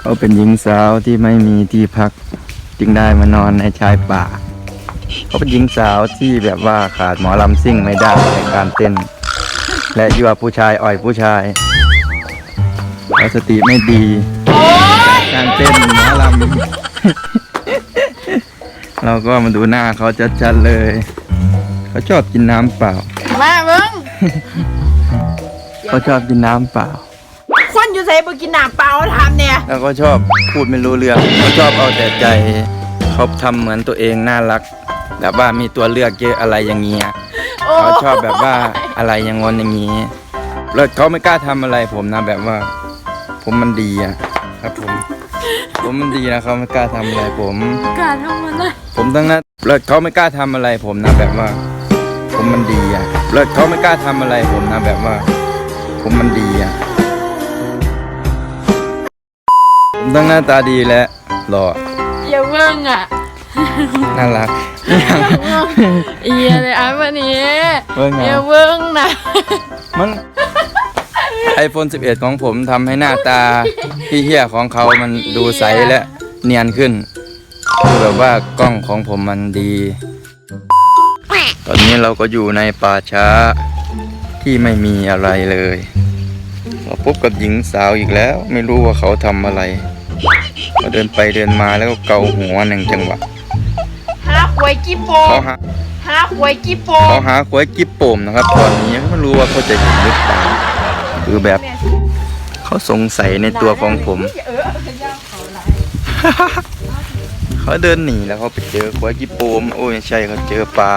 เขาเป็นหญิงสาวที่ไม่มีที่พักจึงได้มานอนในชายป่า เขาเป็นหญิงสาวที่แบบว่าขาดหมอลำซิ่งไม่ได้ในการเต้น และยั่วผู้ชายอ่อยผู้ชายและสติไม่ดี การเต้นหมอลำ เราก็มาดูหน้าเขาจัดๆเลย เขาชอบกินน้ำเปล่า มาเบิ้งเขาชอบกินน้ำเปล่าคน อยู่ใส่บ่กินน้ำเปล่าทำเนี่ยแล้วก็ชอบพูดไม่รู้เรื่องเขาชอบเอาแต่ใจเขาทำเหมือนตัวเองน่ารัก แบบว่ามีตัวเลือกเยอะอะไรอย่างเงี้ยโอ้เขาชอบแบบว่าอะไรอย่างงอนอย่างงี้แล้วเขาไม่กล้าทำอะไรผมนะแบบว่า ผมมันดีอะครับผม ผมมันดีนะเขาไม่กล้าทำอะไรผมการทำมันเลยผมตั้งนั้นแล้วเขาไม่กล้าทำอะไรผมนะแบบว่า ผมมันดีอะแล้วเขาไม่กล้าทำอะไรผมนะแบบว่า ผมมันดีอะ ผมตั้งหน้าตาดีและหล่ออย่าเบิ้งอะน่ารักเอียเลยอะวันนี้เบิ่งอย่าเอาเบิ้งนะมัน iPhone 11 ของผมทำให้หน้าตาที่เหี้ยของเขามันดูใสและเนียนขึ้นคือแบบว่ากล้องของผมมันดี ตอนนี้เราก็อยู่ในป่าช้าที่ไม่มีอะไรเลยมาพบกับหญิงสาวอีกแล้ว ไม่รู้ว่าเขาทำอะไร ก็เดินไปเดินมาแล้วก็เกาหัวหนึ่งจังหวะหาหวยกี่โปเขาหาหาหวยกี่โปเขาหาขวายกิ๊บโป่มนะครับ ตอนนี้ไม่รู้ว่าเขาจะเห็นหรือเปล่าคือแบบ เขาสงสัยในตัวของผม เออเย่าเขาไรเขาเดินหนีแล้วเขาไปเจอควายกิโปมโอ้ยไม่ใช่เขาเจอปลา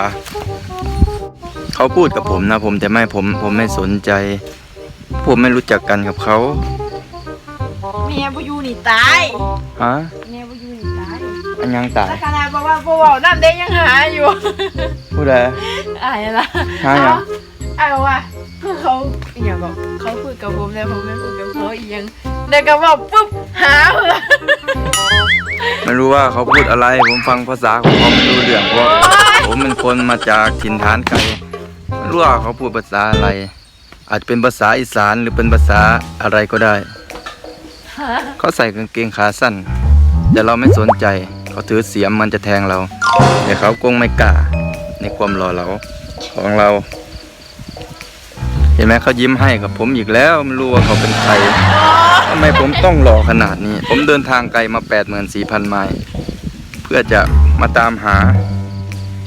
เขาพูดกับผมนะผมแต่ไม่ผมผมไม่สนใจ ผมไม่รู้จักกันกับเขา เมียบ่อยู่นี่ตายฮะเมียบ่อยู่นี่ตายอันยังตายถ้าขนาดบอกว่าบ่เว้าน้ำเด้ยังหาอยู่พูดอะไรอายละหาหยังอายว่าเขาอหย่างบอกเขาพูดกับผมแล้วผมไม่พูดกับเขาอีกอยังเด็กก็บอกปุ๊บหาเพื่อไม่รู้ว่าเขาพูดอะไร ผมฟังภาษาของเขาไม่รู้เรื่องเพราะผมเป็นคนมาจากถิ่นฐานไกลไม่รู้ว่าเขาพูดภาษาอะไร อาจจะเป็นภาษาอีสานหรือเป็นภาษาอะไรก็ได้ เขาใส่กางเกงขาสั้น แต่เราไม่สนใจ เขาถือเสียมมันจะแทงเรา แต่เขาคงไม่กล้า ในความหล่อเหลาของเรา เห็นไหมเขายิ้มให้กับผมอีกแล้วไม่รู้ว่าเขาเป็นใครทำไมผมต้องหล่อขนาดนี้ ผมเดินทางไกลมา84,000ไมล์เพื่อจะมาตามหา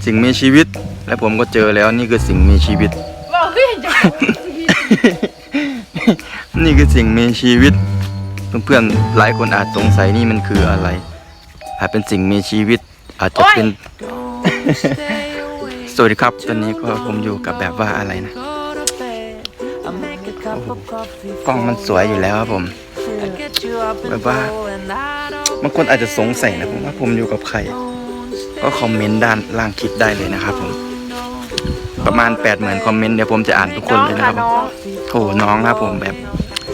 สิ่งมีชีวิต และผมก็เจอแล้วนี่คือสิ่งมีชีวิตบอกเฮ้ยจะนี่คือสิ่งมีชีวิต เพื่อนๆหลายคนอาจสงสัยนี่มันคืออะไร อาจเป็นสิ่งมีชีวิต อาจจะเป็น สวัสดีครับ ตอนนี้ก็ผมอยู่กับแบบว่าอะไรนะกล้องมันสวยอยู่แล้วครับผม แบบว่าบางคนอาจจะสงสัยนะผมว่าผมอยู่กับใคร ก็คอมเมนต์ด้านล่างคลิปได้เลยนะครับผม ประมาณ8ปดหมื่นคอมเมนต์เดี๋ยวผมจะอ่านทุกคนเลยนะครับผมน้องโอ้น้องครับผมแบบ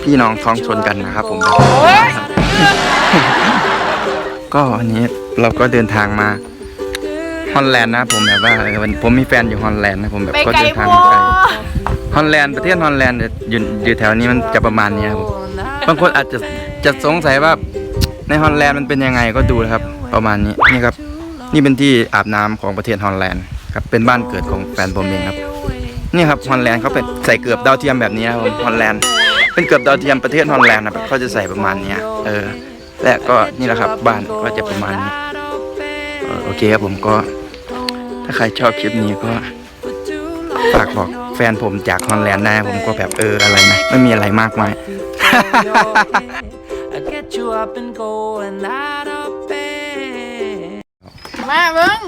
พี่น้องท้องชนกันนะครับผมแบบโอ้ยก็อันนี้เราก็เดินทางมาฮอลแลนด์นะผมแบบว่าเออวันผมมีแฟนอยู่ฮอลแลนด์นะผมแบบไปก็ไกลเดินทางโพมาไกลฮอลแลนด์ประเทศฮอลแลนด์เนี่ยอยู่อยู่แถวนี้มันจะประมาณนี้ครับผมบางคนอาจจะจะสงสัยว่าในฮอลแลนด์มันเป็นยังไงก็ดูนะครับ ประมาณนี้นี่ครับ นี่เป็นที่อาบน้ำของประเทศฮอลแลนด์ครับเป็นบ้านเกิดของแฟนผมเองครับ นี่ครับฮอลแลนด์เขาเป็นใส่เกือบดาวเทียมแบบนี้นะครับผมฮอลแลนด์ เป็นเกือบดาวเทียมประเทศฮอลแลนด์นะเขาจะใส่ประมาณเนี้ยเออ และก็นี่แหละครับบ้านก็จะประมาณนี้เอ่อโอเคครับผมก็ ถ้าใครชอบคลิปนี้ก็ฝากบอกแฟนผมจากฮอลแลนด์นะผมก็แบบเอออะไรนะไม่มีอะไรมากมาย I get you up and going out of bed. มาเบิ้ง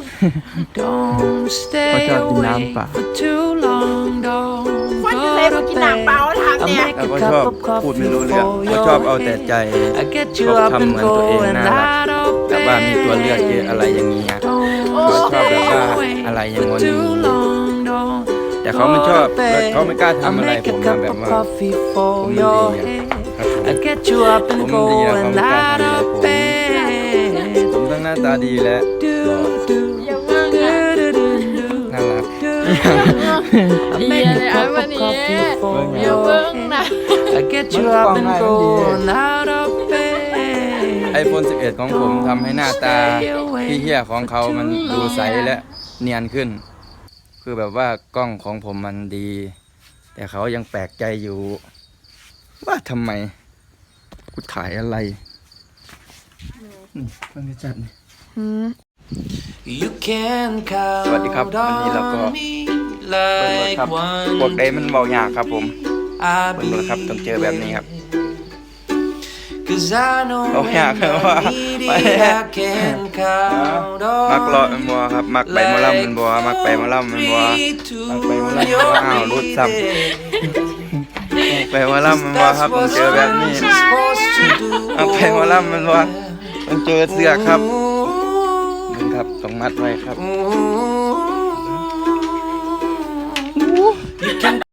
Don't stay Watch out, the awake nampa. for too long. Don't คนอยู่ go ใส่บ่ to กินน้ำเปล่า แล้ว a ก็ชอบ cup of พูดไม่ coffee รู้เรื่อง for เขาชอบเอา your แต่ใจ head. I get you ชอบ up ทำ and เหมือนตัวเอง going น่ารัก out of แบบว่ามีตัวเลือกเยอะ bed. อะไรอย่างนี้อะ Don't เขาชอบแบบ stay ว่า awake อะไรอย่าง for งนอย่าง too นี้ long. Don't แต่เขาไม่ชอบ go to และ bed. เขาไม่กล้า I ทำอะไร make ผ a มนะ cup แบบ of ว่า coffee ผม for มัน your ดีอะ head. ครับผม I get you up and ผมดีนะ going ผมกล้า out ทำอะไร of ผม bed. ผมทั้งหน้าตาดีและหล่ออย่าเบิ้งอะน่ารัก I เอีย make เลย a อะ cup วัน of นี้ coffee อย่า for เบิ้ your งนะ head. I get you up and going out of bed. iPhone 11 ของผมทำให้หน้าตาที่เหี้ยของเขามันดูใสและเนียนขึ้น คือแบบว่ากล้องของผมมันดี แต่เขายังแปลกใจอยู่ ว่าทำไมกูถ่ายอะไรนี่มันจะจัดนี่ You can count สวัสดีครับ วันนี้เราก็ on me เบิ่งรถ like ครับ one พวกใดมันเบายากครับผม I'll เบิ่งรถครับต้องเจอแบบนี้ครับ Cause I know โอ้ยาก when ว่า I need it, I can count on มักเลาะมันบัวครับมักไปหมอลำมันบัวมักไปหมอลำมันบัวมักไปหมอลำมันบัวอ้าวรุดซ้ำมักไปหมอลำมันบัวครับต้องเจอแบบนี้มักไปหมอลำมันบัวต้องเจอเสือกครับนี่ครับต้องมัดไว้ครับ Ooh, can